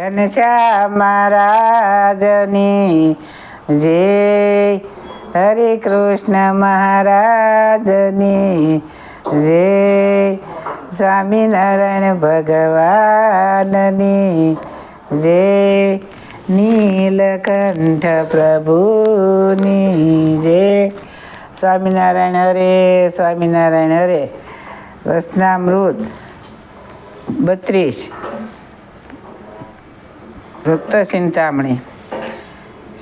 ઘનશ્યામ મહારાજની જય હરે કૃષ્ણ મહારાજની જય સ્વામિનારાયણ ભગવાનની જય નીલકંઠ પ્રભુની જય સ્વામિનારાયણ હરે સ્વામિનારાયણ હરે, વસનામૃત બત્રીસ. ભક્ત ચિંતામણી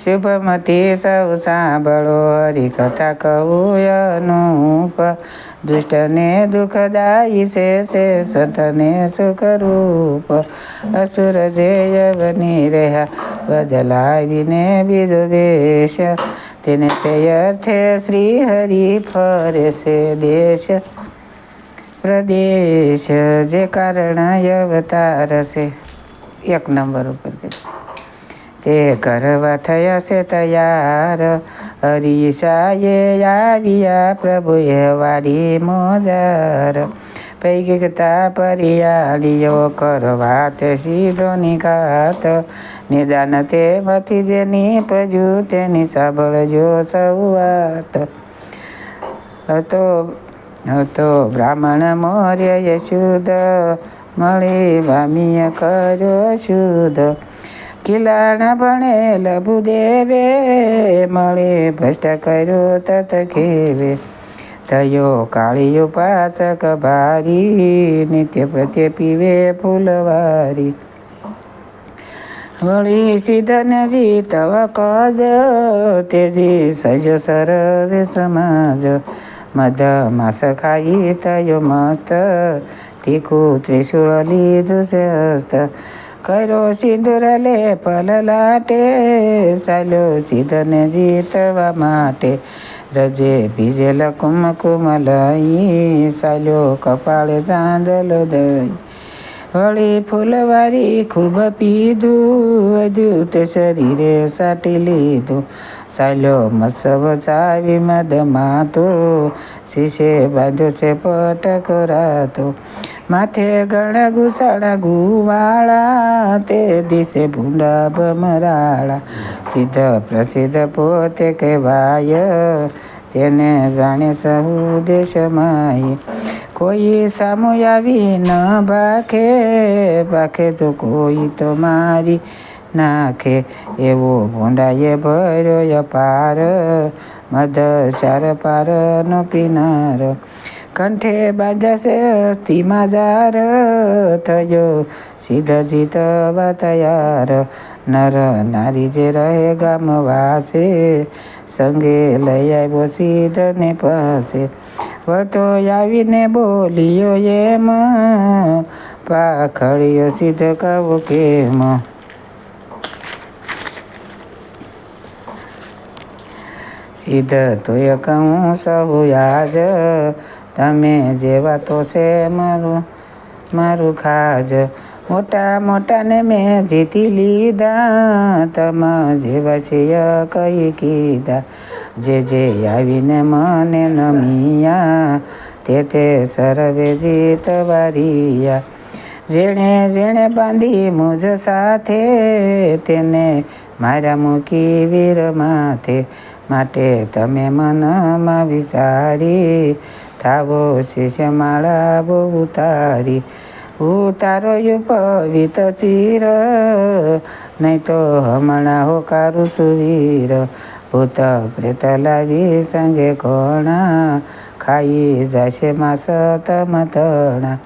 શુભમતી સૌ સાંભળો, હરિકથા કહું અનુપ. દુષ્ટને દુઃખદાયી છે છે સંતને સુખરૂપ અસુર જય બની રહ્યા બદલાવીને બીજો વેશ. તેને અર્થે શ્રી હરિ ફરશે દેશ. પ્રદેશ, જે કારણ અવતાર છે. એક નંબર ઉપર. તે કરવા થયા છે તૈયાર. હરીસાએ આવ્યા પ્રભુએ વાડી મોજાર. પૈકતા પરિયાળીઓ કરવા તે સીધો નિકાત નિદાન તેમાંથી જે નીપજ્યું તેની સાંભળજો સૌ વાત હતો હતો બ્રાહ્મણ મોર્ય શુદ્ધ મળી ભામીય કર્યો શુદ્ધ. કિલાણ ભણેલ ભૂદેવે, મળે ભ્રષ્ટ કર્યો તત ખેવે. થયો કાળી ઉપાસક ભારી, નિત્ય પ્રત્યે પીવે ફૂલવારી. વળી સિદ્ધનજી તવ કજ તેજી સજો સરવે સમાજ. મધમાસ ખાઈ થયો મસ્ત ટીકું ત્રિશુળ લીધું છે કર્યો સિંદુર લે પલલાટે સાલો સિદ્ધને જીતવા માટે. રજે ભીજેલ કુમકુમ લઈ, સાલો કપાળે ચાંદલો દઈ. વળી ફૂલવારી ખૂબ પીધું અદ્યુત શરીરે સાટી લીધું. ચાલ્યો મસબ ચાવી મદમાં તો શીશે બાંધ્યો છે પટક રાતો. માથે ગણ ગુસાણા ગુવાળા, તે દિશે ભૂંડા ભમરાળા સિદ્ધ પ્રસિદ્ધ પોતે કહેવાય, તેને જાણે સહુ દેશમાય કોઈ સામુ આવી ન ભાખે ભાખે તો કોઈ તો મારી નાખે એવો ભૂંડાયે ભર્યો પાર મધ ચાર પાર નો પીનાર. કંઠે બાંધાશે અસ્થિમાં જાર થયો સીધ જીતવા તૈયાર. નર નારી જે રહે ગામ વાસે સંગે લઈ આવ્યો સીધને પાસે. વતો આવીને બોલ્યો એમ પાખળ્યો સીધ કહું કેમ? સિદ્ધ તોય કહું સહુ યાજ તમે જેવા તો છે મારું મારું ખાજ. મોટા મોટાને મેં જીતી લીધા. તમ જેવા છે કઈ કીધા. જે જે આવીને મને નમિયા, તે તે સર્વે જીતવારિયા જેણે જેણે બાંધી મુજ સાથે, તેને મારા મૂકી વીર માથે માટે તમે મનમાં વિચારી થાવો શિષ્ય માળા બહુ ઉતારી. ઉતારો યુ પવિત ચીર, નહીં તો હમણાં હોકારું સુવીર. ભૂત પ્રેત લાવી સંગે ઘણા, ખાઈ જશે માસ તમ તણા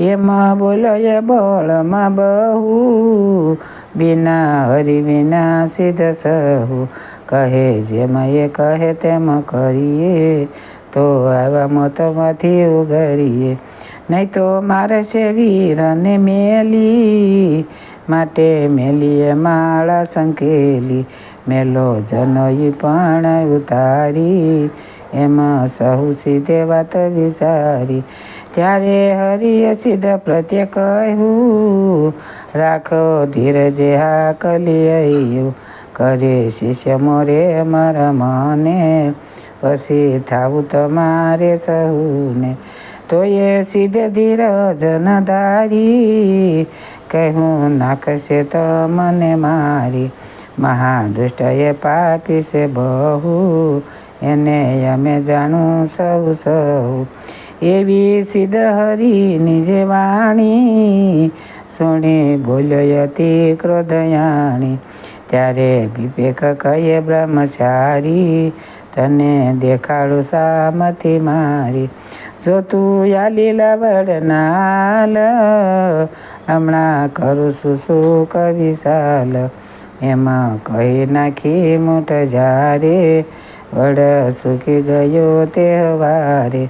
એમાં બોલો એ બળમાં બહુ બિના હરિ વિના સિદ્ધ સહુ કહે જેમ એ કહે તેમ કરીએ તો આવા મતમાંથી ઉઘરીએ નહીં તો મારે છે વીરને મેલી માટે મેલીએ માળા સંકેલી મેલો જનોઈ પણ ઉતારી એમાં સહુ સીધે વાત વિચારી ત્યારે હરિય સિદ્ધ પ્રત્યે કહ્યું, રાખો ધીરજે હા કલિયું કરે શિષ્ય મોરે મારા મને, પછી થાવું તમારે સહુને. તો એ સીધે ધીરજ ન ધારી, કહ્યું, નાખશે તો મને મારી. મહાદુષ્ટએ પાપી છે બહુ, એને અમે જાણું સૌ સૌ. એવી સિદ્ધ હરીની જે વાણી સુણી બોલ્યો ક્રોધયાણી. ત્યારે વિવેક કહીએ, બ્રહ્મચારી, તને દેખાડું સામતી મારી. જો તું આ લીલા વડનાલ, હમણાં કરું છું શું કવિશાલ એમાં કહી નાખી મોટ જારે વડ સુખી ગયો તહેવારે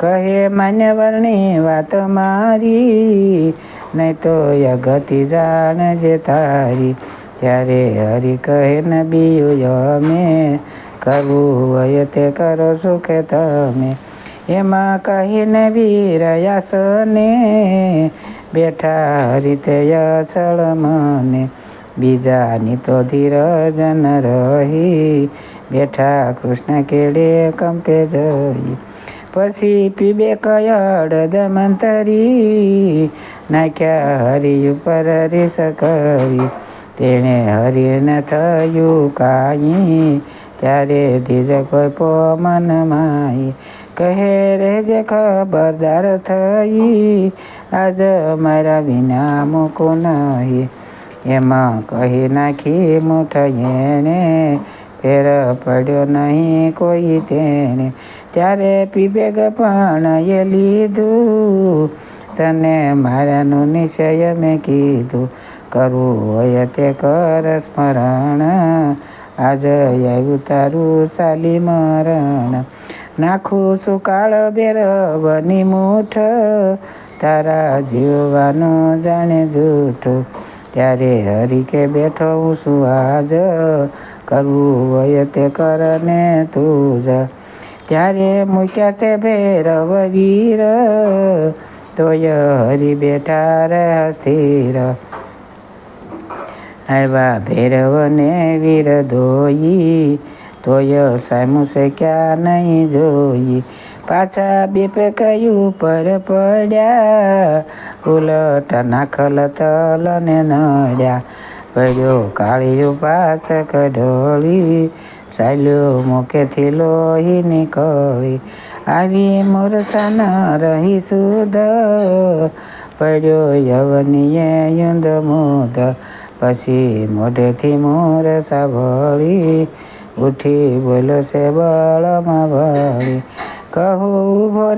કહે માન્યવરની વાત મારી, નહીં તો અગતિ જાણજે તારી. ત્યારે હરિ કહે, ન બીયું અમે કરવું હોય તે કરો સુખે તમે. એમાં કહીને વીરયાસને બેઠા રીતે અસળ મને. બીજાની તો ધીરજ ન રહી, બેઠા કૃષ્ણ કેડે કંપે જઈ. પછી પીબે કયડ દમંતરી, નાખ્યા હરિ ઉપર રીસ કરી. તેણે હરિને થયું કાંઈ, ત્યારે ધીજ કોઈ પોમન માઈ કહે રે જે ખબરદાર થઈ, આજ મારા વિના મૂકો નહીં. એમાં કહી નાખી મુઠ એણે ફેર પડ્યો નહીં કોઈ તેણે ત્યારે પીબેગ પણ એ લીધું. તને મારાનું નિશ્ચય મેં કીધું. કરવું હોય તે કર સ્મરણ. આજ આવ્યું તારું ચાલી મરણ. નાખું સુકાળ કાળ બેરવની મૂઠ. તારા જીવવાનું જાણે જૂઠું. ત્યારે હરિકે બેઠો હું આજ. કરવું હોય તે કરને તું જ. ત્યારે મૂક્યા છે ભૈરવ વીર. તોય હરી બેઠા રે સ્થિર. આવ્યા ભૈરવને વીર ધોઈ. તોય સામું છે ક્યાં નહીં જોઈ. પાછા બીપે કયું પર પડ્યા. ઉલટ નાખલ તલ ને નડ્યા. પડ્યો, કાળિયું પાસ કઢોળી સાલ્યો મોકેથી લોહી નીકળી આવી મોરસન રહી સુધ પડ્યો યવનીએ યુંદ મુદ. પછી મોઢેથી મોર ભળી, ઉઠી બોલો સે બળમાં ભળી. કહું, ઊભો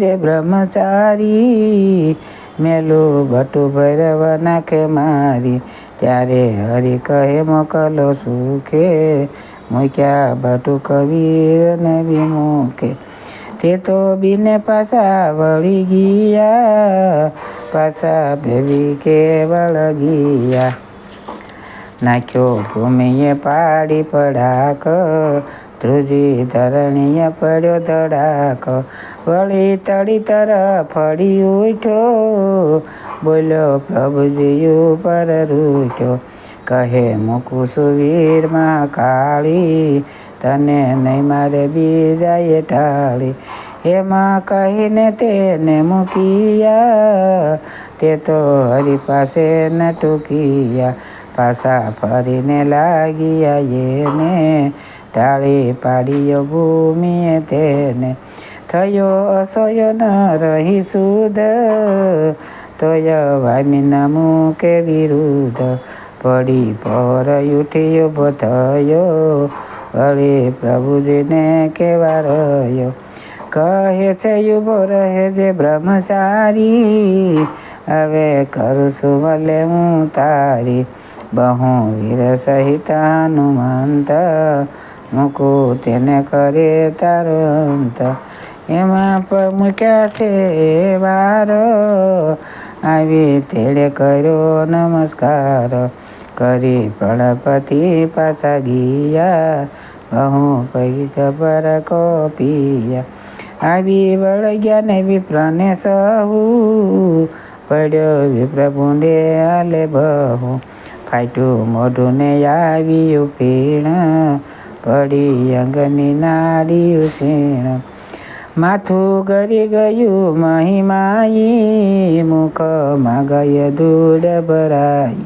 જે બ્રહ્મચારી, મેલું ભટું ભૈરવ નાખે મારી. ત્યારે હરિ કહે, મોકલો સુખે. મૂક્યા ભટુ કબીર ને વિમુખે. તે તો બીને પાછા વળી ગયા, પાછા ભેવી કે ગયા નાખ્યો ભૂમિએ પાડી પડાક ધ્રુજી ધરણીએ પડ્યો ધડાકો. વળી તળી તરફ ફળી ઉઠ્યો બોલ્યો પ્રભુજી ઉપર રૂઠ્યો કહે મૂકું સુવીરમાં કાળી. તને નહીં મારે બીજાએ ટાળી એમાં કહીને તેને મૂકીયા. તે તો હરી પાસે ન ટૂંકીયા. પાછા ફરીને લાગ્યા એને. ટાળી પાડીયો ભૂમિએ તેને થયો અસહ્ય ન રહી સુદ. તોય વામીના મૂકે વિરુદ્ધ પડી પર ઉઠ્યો ઊભો થયો વળી પ્રભુજીને કેવા રહ્યો? કહે છે યુભો રહે જે બ્રહ્મચારી. હવે કરું છું હું તારી. બહુ વીર સહિત હનુમંત મૂકું તેને કરે તારો અંત એમાં પણ મૂક્યા છે વારો. આવી તેડે કર્યો નમસ્કાર. કરી પ્રણપતિ પાછા ગયા. બહુ પૈ ખબર કોપિયા. આવી વળગ્યા ને વિપ્રને સહુ. પડ્યો વિપ્ર ભૂંડે આલે બહુ. ફાટ્યું મોઢું ને આવ્યું પીણ. પડી અંગની નાડી ક્ષીણ માથું કરી ગયું મહિમાઈ મુખમાં ગય ધૂળ ભરાઈ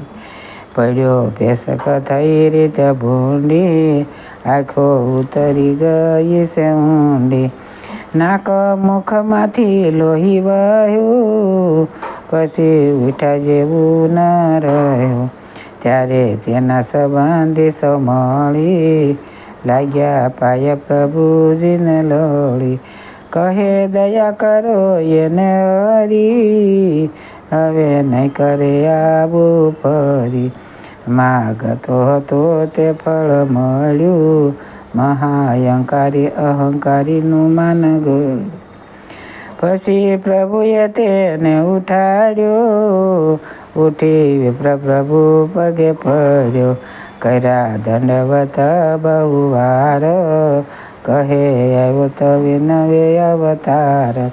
પડ્યો પેસક થઈ રીતે ભૂંડી આંખો ઉતરી ગઈ છે ઊંડી નાક મુખમાંથી લોહી વહ્યું પછી ઉઠા જેવું ન રહ્યું ત્યારે તેના સંબંધી સૌ મળી લાગ્યા પાય પ્રભુજીને લોળી. કહે, દયા કરો એને હરી હવે નહીં કરે આવું ફરી. માગતો હતો તે ફળ મળ્યું. મહાયંકારી અહંકારીનું માન ગયું. પછી પ્રભુએ તેને ઉઠાડ્યો. ઉઠી વિપ્ર પ્રભુ પગે પડ્યો. કર્યા દંડવત બહુ વાર કહે આવ્યો વિનવે અવતાર.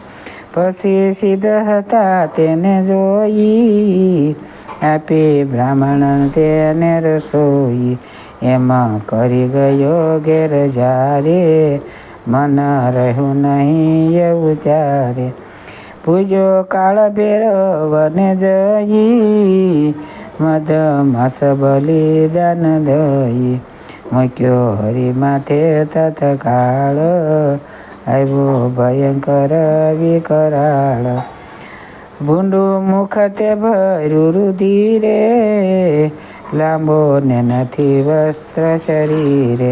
પછી સિદ્ધ હતા તેને જોઈ. આપી બ્રાહ્મણ તેને રસોઈ. એમાં કરી ગયો ઘેર જારે મન રહ્યું નહીં એવું ત્યારે. પૂજો કાળ ભેરવને જઈ. મધમાસ બલિદાન દઈ મૂક્યો હરી માથે તત્કાળ આવ્યો ભયંકર વિકરાળ ભૂંડું મુખ તે ભર્યું રુધિરે લાંબો ને નથી વસ્ત્ર શરીરે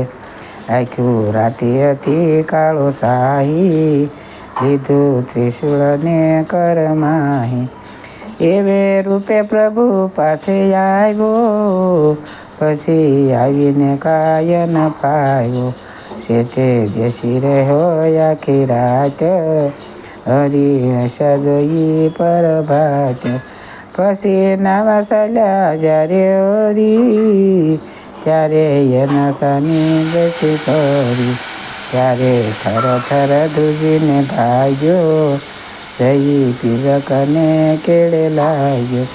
આખું રાતી હતી કાળો શાહી લીધું ત્રિશુળ ને કરમાહી એવે રૂપે પ્રભુ પાસે આવ્યો, પછી આવીને કાયન પાયો. શેઠે બેસી રહ્યો આખી રાત. હરી સજોઈ પર ભાત પછી નાવા સલ્યા જ્યારે હરી, ત્યારે એના સાની બેસી કરી ત્યારે થર થર ધુજીને ભાગ્યો. જઈ પીરકને કેળે લાગ્યો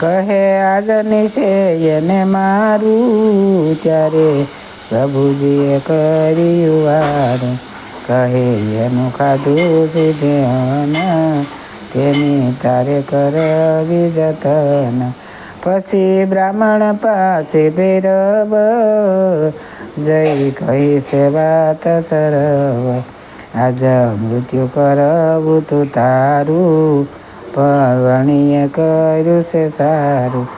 કહે આજની છે એને મારું ત્યારે પ્રભુજીએ કર્યું વારું કહે, એનું ખાધું સીધે તેની તારે કરવી જતન. પછી બ્રાહ્મણ પાસે ભૈરવ જઈ કહી, સેવા સરવ. આજ મૃત્યુ કરવું તું તારું પવણીએ કર્યું છે સારું.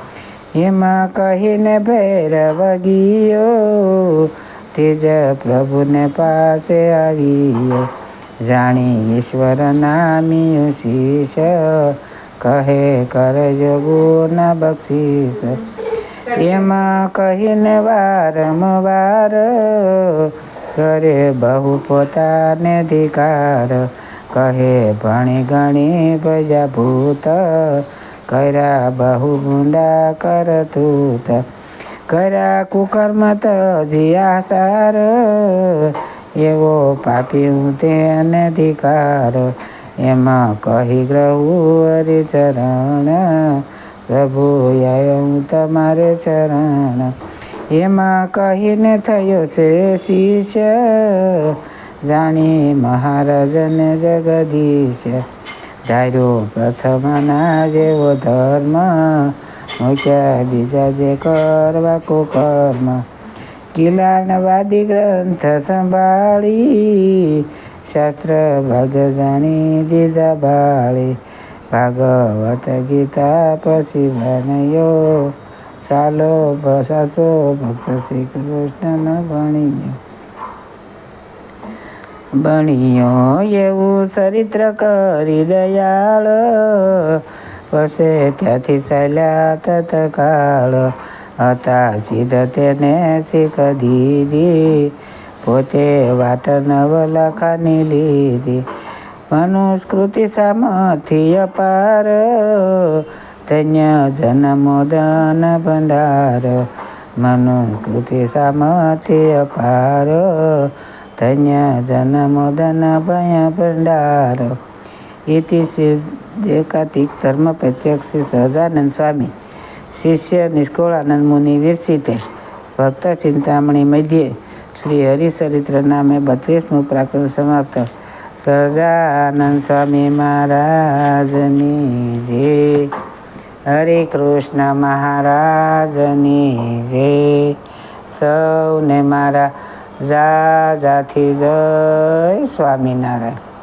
એમાં કહીને ભૈરવ ગયો, તેજ પ્રભુને પાસે આવ્યો. જાણી ઈશ્વર નામી શીશ, કહે કરજો ગુણ બક્ષીસ એમાં કહીને વારંવાર કરે બહુ પોતાને ધિકાર કહે ભણી ગણી પ્રજા ભૂત કર્યા બહુ ગુંડા કરતૂત કર્યા કુકર્મ તજિયા સાર એવો પાપી હું તેને ધિકાર એમાં કહી ગ્રહું હરિચરણ પ્રભુ આયો હું તમારે શરણ એમાં કહીને થયો છે શિષ્ય જાણી મહારાજને જગદીશ ધાર્યો પ્રથમના જેવો ધર્મ મૂક્યા બીજા જે કરવા કુકર્મ કિલાનવાદી ગ્રંથ સંભાળી શાસ્ત્ર ભાગ જાણી દીધા બાળી ભાગવત ગીતા પછી ભણ્યો ચાલો સાસો ભક્ત શ્રી કૃષ્ણનો ભણ્યો બણ્યો એવું ચરિત્ર કરી દયાળ વસે ત્યાંથી ચાલ્યા તત્કાળ હતા સિદ્ધ તેને શીખ દીધી પોતે વાટ નવલખાની લીધી મનુસ્કૃતિ સામર્થ્ય પાર ધન્ય જન્મોદન ભંડાર મનુકૃતિ સામર્થ્ય અપાર ધન્ય જન્મોદન ભય ભંડાર ઇતિ એકાતિક ધર્મ પ્રત્યક્ષ શ્રી સહજાનંદ સ્વામી શિષ્ય નિષ્કુળાનંદ મુનિ વિરસિતે ભક્ત ચિંતામણી મધ્યે શ્રી હરિચરિત્ર નામે બત્રીસમું પ્રાકૃત સમાપ્ત સહજાનંદ સ્વામી મહારાજની જય હરે કૃષ્ણ મહારાજની જય સૌને મારા જાજાથી જય સ્વામિનારાયણ.